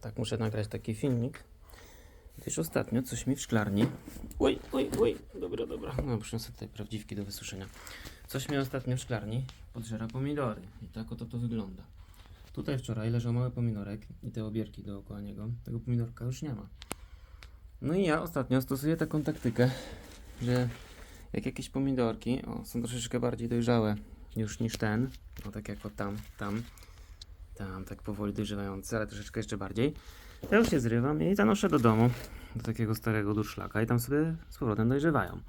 Tak, muszę nagrać taki filmik. Gdyż ostatnio coś mi w szklarni. Oj, oj, oj. Dobra, dobra. No, przyniosę tutaj prawdziwki do wysuszenia. Coś mi ostatnio w szklarni podżera pomidory. I tak oto to wygląda. Tutaj wczoraj leżał mały pomidorek i te obierki dookoła niego. Tego pomidorka już nie ma. No i ja ostatnio stosuję taką taktykę, że jak jakieś pomidorki o, są troszeczkę bardziej dojrzałe już niż ten, no tak jak o tam, tam, tam, tak powoli dojrzewające, ale troszeczkę jeszcze bardziej, to już je zrywam i zanoszę do domu, do takiego starego durszlaka i tam sobie z powrotem dojrzewają.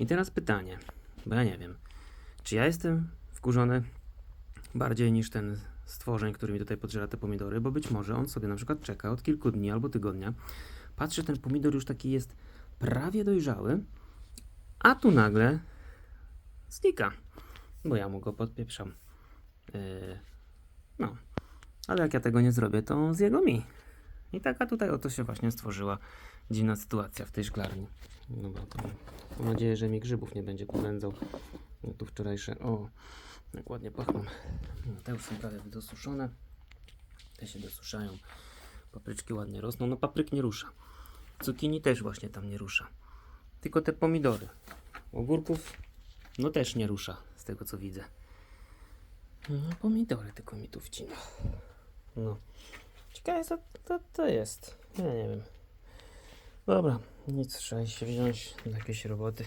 I teraz pytanie, bo ja nie wiem, czy ja jestem wkurzony bardziej niż ten stworzeń, który mi tutaj podżera te pomidory, bo być może on sobie na przykład czeka od kilku dni albo tygodnia, patrzy, ten pomidor już taki jest prawie dojrzały, a tu nagle znika, bo ja mu go podpieprzam. Yy, ale jak ja tego nie zrobię, to on zje go mi. I taka tutaj oto się właśnie stworzyła dziwna sytuacja w tej szklarni. Dobra, to mam nadzieję, że mi grzybów nie będzie powędzał. No tu wczorajsze, o, ładnie pachną. No, te już są prawie dosuszone. Te się dosuszają. Papryczki ładnie rosną. No papryk nie rusza. Cukinii też właśnie tam nie rusza. Tylko te pomidory. Ogórków no też nie rusza, z tego co widzę. No, pomidory tylko mi tu wcina. No. Ciekawe co to, to jest. Ja nie wiem. Dobra, nic, trzeba się wziąć do jakiejś roboty.